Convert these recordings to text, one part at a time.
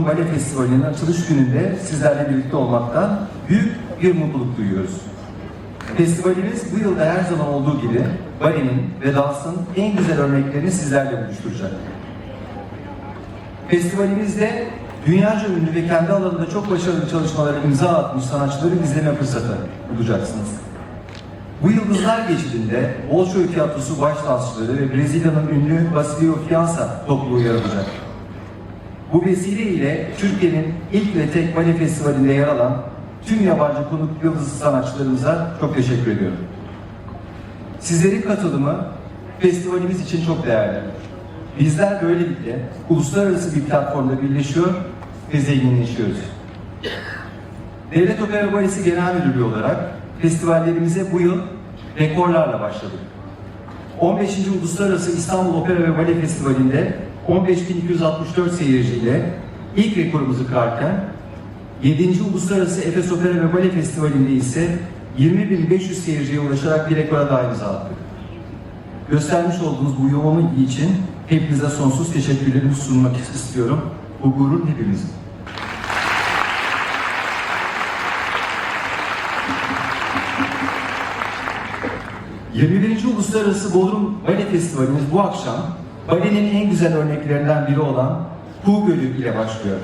Bale Festivali'nin açılış gününde sizlerle birlikte olmaktan büyük bir mutluluk duyuyoruz. Festivalimiz bu yılda her zaman olduğu gibi balenin ve dansın en güzel örneklerini sizlerle buluşturacak. Festivalimizde dünyaca ünlü ve kendi alanında çok başarılı çalışmalara imza atmış sanatçıları izleme fırsatı bulacaksınız. Bu Yıldızlar Geçidi'nde Bolşoy Tiyatrosu baş dansçıları ve Brezilya'nın ünlü Basilio Fianza topluluğu yer alacak. Bu vesile ile Türkiye'nin ilk ve tek bale festivalinde yer alan tüm yabancı konuk yıldız sanatçılarımıza çok teşekkür ediyorum. Sizlerin katılımı festivalimiz için çok değerli. Bizler böylelikle uluslararası bir platformda birleşiyor ve zenginleşiyoruz. Devlet Opera Balesi Genel Müdürlüğü olarak festivallerimize bu yıl rekorlarla başladık. 15. Uluslararası İstanbul Opera ve Bale Festivali'nde 15.264 seyirciyle ilk rekorumuzu kırarken 7. Uluslararası Efes Opera ve Bale Festivali'nde ise 20.500 seyirciye ulaşarak bir rekora daha imza attık. Göstermiş olduğunuz bu yoğun ilgi için hepinize sonsuz teşekkürlerimi sunmak istiyorum. Bu gurur hepimizin. 21. Uluslararası Bodrum Bale Festivalimiz bu akşam balenin en güzel örneklerinden biri olan Hu Gölü ile başlıyor.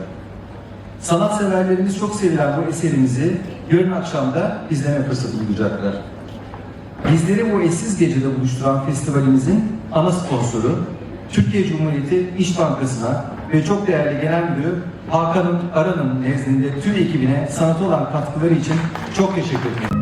Sanatseverlerimiz çok sevilen bu eserimizi yarın akşam da izleme fırsatı bulacaklar. Bizleri bu eşsiz gecede buluşturan festivalimizin ana sponsoru Türkiye Cumhuriyeti İş Bankası'na ve çok değerli Genel Müdürü Hakan'ın Aran'ın nezdinde tüm ekibine sanata olan katkıları için çok teşekkür ederim.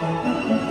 Música